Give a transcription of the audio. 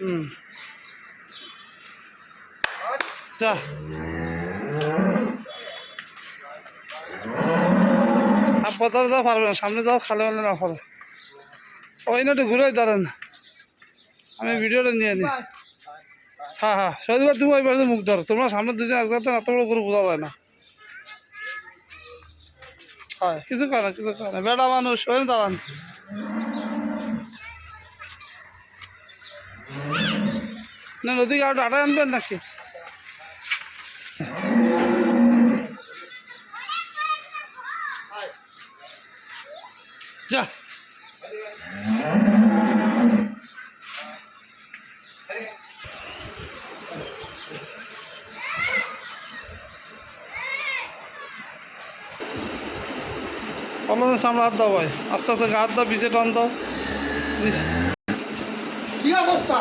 হুম। যা। আপাতত যাও পারবে না, সামনে যাও খালে হলে না পারে। ওই না একটু ঘুরে দাঁড়ান আমি ভিডিওটা নিয়ে নিই হ্যাঁ হ্যাঁ সৌদিবার তুমি ওই বাড়িতে মুখ ধরো। তোমরা সামনে দুজন এক যাতে এত বড় করে বোঝা যায় না। হয়, কিছু করে কিছু করে বেটা মানুষ, ওই দাঁড়ান। না, নদীকে আর ডাটা আনবেন নাকি? যা। কলমের সামনে হাত দাও ভাই। আস্তে আস্তে হাত দাও পিছিয়ে টান দাও। নিচে। কি অবস্থা